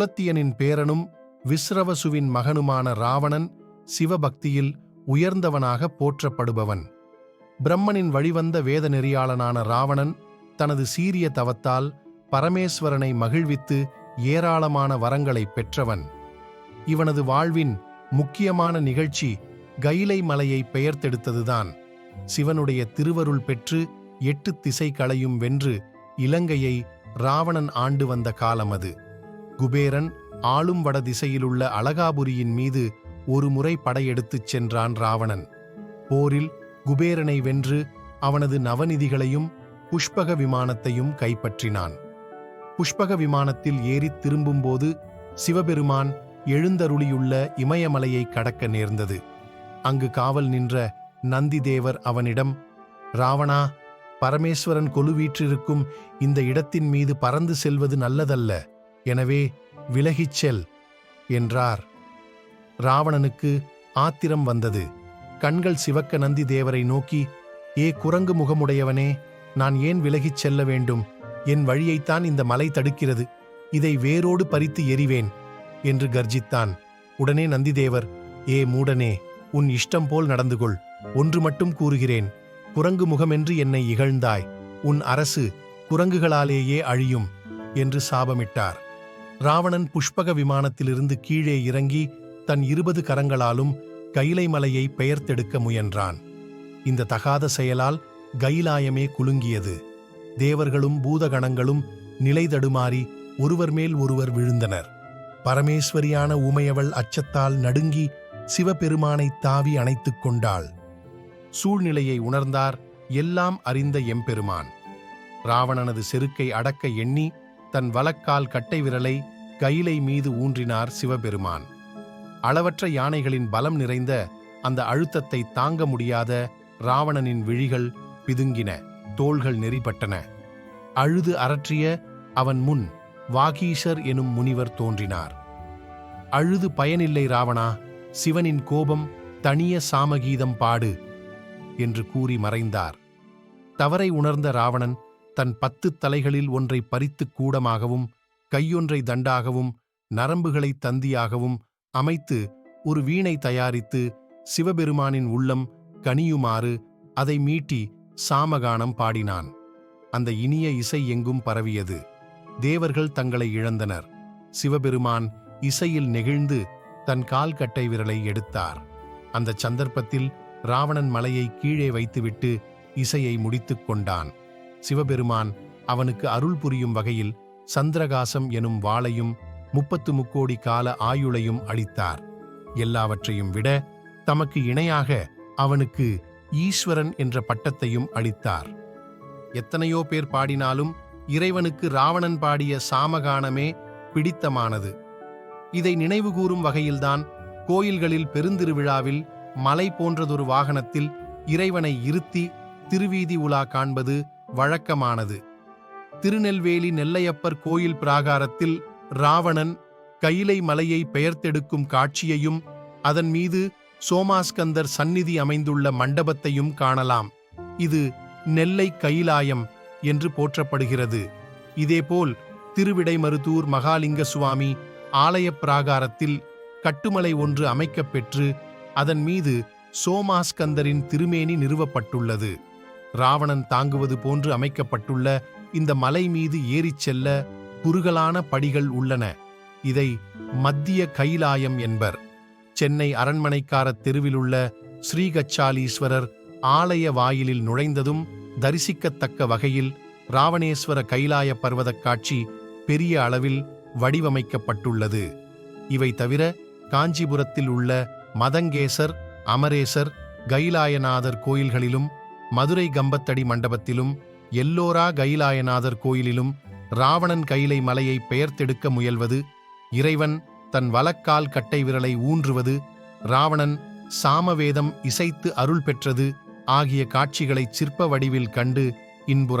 புலத்தியனின் பேரனும் விஸ்ரவசுவின் மகனுமான ராவணன் சிவபக்தியில் உயர்ந்தவனாக போற்றப்படுபவன். பிரம்மனின் வழிவந்த வேத நெறியாளனான ராவணன் தனது சீரிய தவத்தால் பரமேஸ்வரனை மகிழ்வித்து ஏராளமான வரங்களை பெற்றவன். இவனது வாழ்வின் முக்கியமான நிகழ்ச்சி கைலை மலையை பெயர்த்தெடுத்ததுதான். சிவனுடைய திருவருள் பெற்று எட்டு திசைகளையும் வென்று இலங்கையை ராவணன் ஆண்டு வந்த காலம் அது குபேரன் ஆளும் வட திசையிலுள்ள அழகாபுரியின் மீது ஒரு முறை படையெடுத்துச் சென்றான் ராவணன். போரில் குபேரனை வென்று அவனது நவநிதிகளையும் புஷ்பக விமானத்தையும் கைப்பற்றினான். புஷ்பக விமானத்தில் ஏறித் திரும்பும்போது சிவபெருமான் எழுந்தருளியுள்ள இமயமலையை கடக்க நேர்ந்தது. அங்கு காவல் நின்ற நந்திதேவர் அவனிடம் ராவணா பரமேஸ்வரன் கொலுவீற்றிருக்கும் இந்த இடத்தின் மீது பறந்து செல்வது நல்லதல்ல. எனவே விலகிச் செல் என்றார். ராவணனுக்கு ஆத்திரம் வந்தது. கண்கள் சிவக்க நந்தி தேவரை நோக்கி ஏ குரங்கு முகமுடையவனே நான் ஏன் விலகிச் செல்ல வேண்டும்? என் வழியைத்தான் இந்த மலை தடுக்கிறது. இதை வேரோடு பறித்து எறிவேன் என்று கர்ஜித்தான். உடனே நந்திதேவர் ஏ மூடனே உன் இஷ்டம் போல் நடந்து கொள். ஒன்று மட்டும் கூறுகிறேன். குரங்கு முகமென்று என்னை இகழ்ந்தாய். உன் அரசு குரங்குகளாலேயே அழியும் என்று சாபமிட்டார். ராவணன் புஷ்பக விமானத்திலிருந்து கீழே இறங்கி தன் இருபது கரங்களாலும் கைலை மலையை பெயர்த்தெடுக்க முயன்றான். இந்த தகாத செயலால் கைலாயமே குலுங்கியது. தேவர்களும் பூதகணங்களும் நிலை தடுமாறி ஒருவர் மேல் ஒருவர் விழுந்தனர். பரமேஸ்வரியான உமையவள் அச்சத்தால் நடுங்கி சிவபெருமானை தாவி அணைத்துக் கொண்டாள். சூழ்நிலையை உணர்ந்தார் எல்லாம் அறிந்த எம்பெருமான். ராவணனது செருக்கை அடக்க எண்ணி தன் வலக்கால் கட்டை விரலை கைலை மீது ஊன்றினார் சிவபெருமான். அளவற்ற யானைகளின் பலம் நிறைந்த அந்த அழுத்தத்தை தாங்க முடியாத ராவணனின் விழிகள் பிதுங்கின தோள்கள் நெறிப்பட்டன அழுது அரற்றிய அவன் முன் வாகீஷர் எனும் முனிவர் தோன்றினார். அழுது பயனில்லை ராவணா சிவனின் கோபம் தனிய சாமகீதம் பாடு என்று கூறி மறைந்தார். தவறை உணர்ந்த ராவணன் தன் பத்து தலைகளில் ஒன்றை பறித்துக் கூடமாகவும் கையொன்றை தண்டாகவும் நரம்புகளை தந்தியாகவும் அமைத்து ஒரு வீணை தயாரித்து சிவபெருமானின் உள்ளம் கனியுமாறு அதை மீட்டி சாமகானம் பாடினான். அந்த இனிய இசை எங்கும் பரவியது. தேவர்கள் தங்களை இழந்தனர். சிவபெருமான் இசையில் நெகிழ்ந்து தன் கால் கட்டை விரலை எடுத்தார். அந்த சந்தர்ப்பத்தில் ராவணன் மலையை கீழே வைத்துவிட்டு இசையை முடித்துக் கொண்டான். சிவபெருமான் அவனுக்கு அருள் புரியும் வகையில் சந்திரகாசம் எனும் வாளையும் முப்பத்து முக்கோடி கால ஆயுளையும் அளித்தார். எல்லாவற்றையும் விட தமக்கு இணையாக அவனுக்கு ஈஸ்வரன் என்ற பட்டத்தையும் அளித்தார். எத்தனையோ பேர் பாடினாலும் இறைவனுக்கு ராவணன் பாடிய சாமகானமே பிடித்தமானது. இதை நினைவுகூரும் வகையில்தான் கோயில்களில் பெருந்திருவிழாவில் மலை போன்றதொரு வாகனத்தில் இறைவனை இருத்தி திருவீதி உலா காண்பது வழக்கமானது. திருநெல்வேலி நெல்லையப்பர் கோயில் பிராகாரத்தில் ராவணன் கைலை மலையை பெயர்த்தெடுக்கும் காட்சியையும் அதன் மீது சோமாஸ்கந்தர் சந்நிதி அமைந்துள்ள மண்டபத்தையும் காணலாம். இது நெல்லை கைலாயம் என்று போற்றப்படுகிறது. இதேபோல் திருவிடைமருதூர் மகாலிங்க சுவாமி ஆலய பிராகாரத்தில் கட்டுமலை ஒன்று அமைக்கப் பெற்று அதன் மீது சோமாஸ்கந்தரின் திருமேனி நிறுவப்பட்டுள்ளது. ராவணன் தாங்குவது போன்று அமைக்கப்பட்டுள்ள இந்த மலை மீது ஏறிச் செல்ல குறுகலான படிகள் உள்ளன. இதை மத்திய கைலாயம் என்பர். சென்னை அரண்மனைக்கார தெருவிலுள்ள ஸ்ரீகச்சாலீஸ்வரர் ஆலய வாயிலில் நுழைந்ததும் தரிசிக்கத்தக்க வகையில் ராவணேஸ்வர கைலாய பர்வதக் காட்சி பெரிய அளவில் வடிவமைக்கப்பட்டுள்ளது. இவை தவிர காஞ்சிபுரத்தில் உள்ள மதங்கேசர் அமரேசர் கைலாயநாதர் கோயில்களிலும் மதுரை கம்பத்தடி மண்டபத்திலும் எல்லோரா கைலாயநாதர் கோயிலிலும் ராவணன் கைலை மலையை பெயர்த்தெடுக்க முயல்வது இறைவன் தன் வலக்கால் கட்டை விரலை ஊன்றுவது ராவணன் சாமவேதம் இசைத்து அருள் பெற்றது ஆகிய காட்சிகளைச் சிற்ப வடிவில் கண்டு இன்புறல்